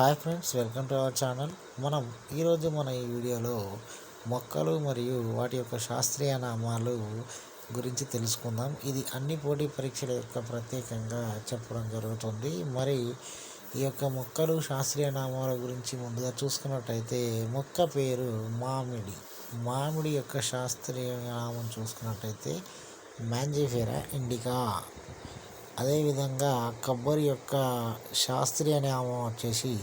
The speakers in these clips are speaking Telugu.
Hi friends welcome to our channel. మనం ఈరోజు మన ఈ వీడియోలో మొక్కలు మరియు వాటి యొక్క శాస్త్రీయ నామాలు గురించి తెలుసుకుందాం. ఇది అన్ని పోటీ పరీక్షల యొక్క ప్రత్యేకంగా చెప్పడం జరుగుతుంది. మరి ఈ యొక్క మొక్కలు శాస్త్రీయ నామాల గురించి ముందుగా చూసుకున్నట్టయితే మొక్క పేరు మామిడి. మామిడి యొక్క శాస్త్రీయ నామం చూసుకున్నట్టయితే మ్యాంజిఫెరా ఇండికా. అదేవిధంగా కొబ్బరి యొక్క శాస్త్రీయ నామం వచ్చేసి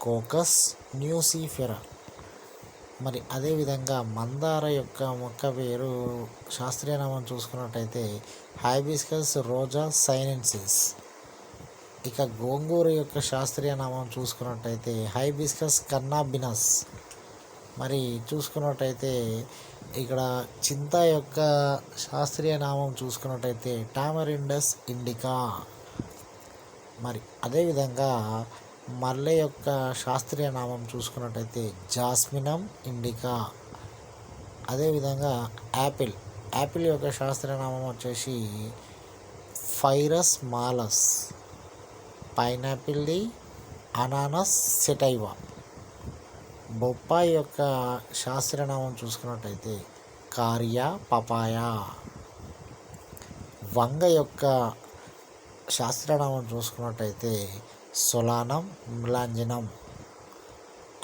కోకస్ న్యూసిఫెరా. మరి అదేవిధంగా మందార యొక్క మొక్క పేరు శాస్త్రీయ నామం చూసుకున్నట్టయితే హైబిస్కస్ రోజా సైనెన్సిస్. ఇక గోంగూర యొక్క శాస్త్రీయ నామం చూసుకున్నట్టయితే హైబిస్కస్ కన్నాబినస్ మరి చూసుకున్నట్టయితే ఇక్కడ చింత యొక్క శాస్త్రీయ నామం చూసుకున్నట్టయితే టామరిండస్ ఇండికా. మరి అదేవిధంగా మల్లె యొక్క శాస్త్రీయ నామం చూసుకున్నట్టయితే జాస్మినం ఇండికా. అదేవిధంగా యాపిల్ యాపిల్ యొక్క శాస్త్రీయ నామం వచ్చేసి ఫైరస్ మాలస్ పైనాపిల్ది అనానస్ సెటైవా. బొప్పాయి యొక్క శాస్త్రనామం చూసుకున్నట్టయితే కార్య పపాయ. వంగ యొక్క శాస్త్రనామం చూసుకున్నట్టయితే సొలానం మ్లాంజనం.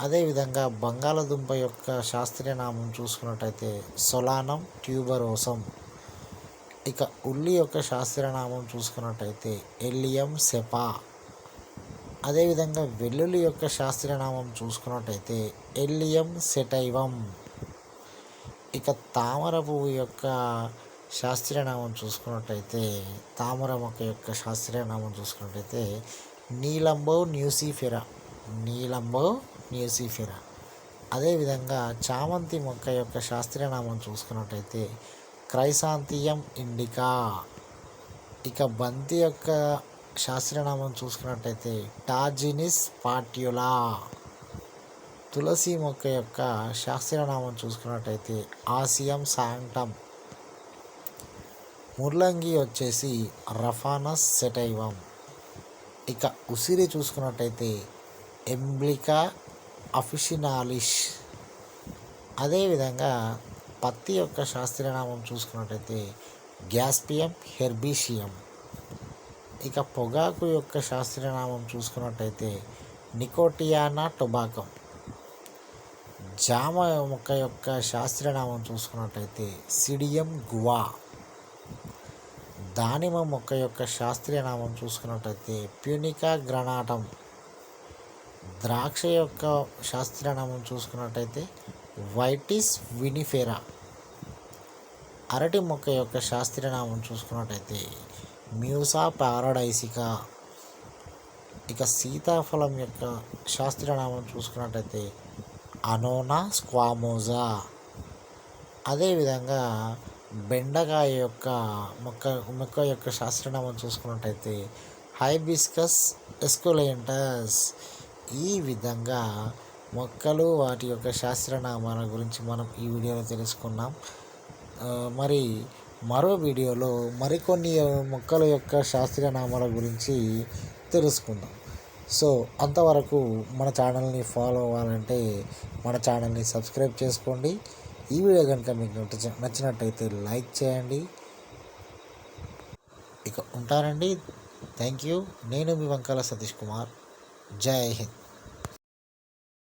అదేవిధంగా బంగాళదుంప యొక్క శాస్త్రీయ నామం చూసుకున్నట్టయితే సొలానం ట్యూబరోసం. ఇక ఉల్లి యొక్క శాస్త్రీయ నామం చూసుకున్నట్టయితే ఎలియం సెపా. అదేవిధంగా వెల్లుల్లి యొక్క శాస్త్రీయ నామం చూసుకున్నట్టయితే ఎల్లియం సెటైవం ఇక తామర పువ్వు యొక్క శాస్త్రీయ నామం చూసుకున్నట్టయితే తామర మొక్క యొక్క శాస్త్రీయ నామం చూసుకున్నట్టయితే నీలంబో న్యూసిఫెరా. నీలంబో న్యూసిఫెరా. అదేవిధంగా చామంతి మొక్క యొక్క శాస్త్రీయ నామం చూసుకున్నట్టయితే క్రైసాంతియం ఇండికా. ఇక బంతి యొక్క శాస్త్రనామం చూసుకున్నట్టయితే టాజినిస్ పాట్యులా. తులసి మొక్క యొక్క శాస్త్రనామం చూసుకున్నట్టయితే ఆసియం శాంటమ్ ముర్లంగి వచ్చేసి రఫానస్ సెటైవం. ఇక ఉసిరి చూసుకున్నట్టయితే ఎంబ్లికా అఫిషినాలిష్. అదేవిధంగా పత్తి యొక్క శాస్త్రీయనామం చూసుకున్నట్టయితే గ్యాస్పియం హెర్బీషియం. ఇక పొగాకు యొక్క శాస్త్రీయనామం చూసుకున్నట్టయితే నికోటియానా టొబాకం. జామ మొక్క యొక్క శాస్త్రీయనామం చూసుకున్నట్టయితే సిడియం గువా. దానిమ్మ మొక్క యొక్క శాస్త్రీయ నామం చూసుకున్నట్టయితే ప్యూనికా గ్రనాటం. ద్రాక్ష యొక్క శాస్త్రీయ నామం చూసుకున్నట్టయితే వైటిస్ వినిఫెరా. అరటి మొక్క యొక్క శాస్త్రీయ నామం చూసుకున్నట్టయితే మ్యూసా పారడైసికా. ఇక సీతాఫలం యొక్క శాస్త్రీయ నామం చూసుకున్నట్టయితే అనోనా స్క్వామోజా. అదేవిధంగా బెండకాయ యొక్క మొక్క మొక్క యొక్క శాస్త్రనామం చూసుకున్నట్టయితే హైబిస్కస్ ఎస్కులేంటస్. ఈ విధంగా మొక్కలు వాటి యొక్క శాస్త్రనామాల గురించి మనం ఈ వీడియోలో తెలుసుకున్నాం. మరి మరో వీడియోలో మరికొన్ని మొక్కల యొక్క శాస్త్రీయ నామాల గురించి తెలుసుకుందాం. సో అంతవరకు మన ఛానల్ని ఫాలో అవ్వాలంటే మన ఛానల్ని సబ్స్క్రైబ్ చేసుకోండి. ఈ వీడియో కనుక మీకు నచ్చినట్టయితే లైక్ చేయండి. ఇక ఉంటానండి. Thank you. నేను మీ వంకాల సతీష్ కుమార్. జై హింద్.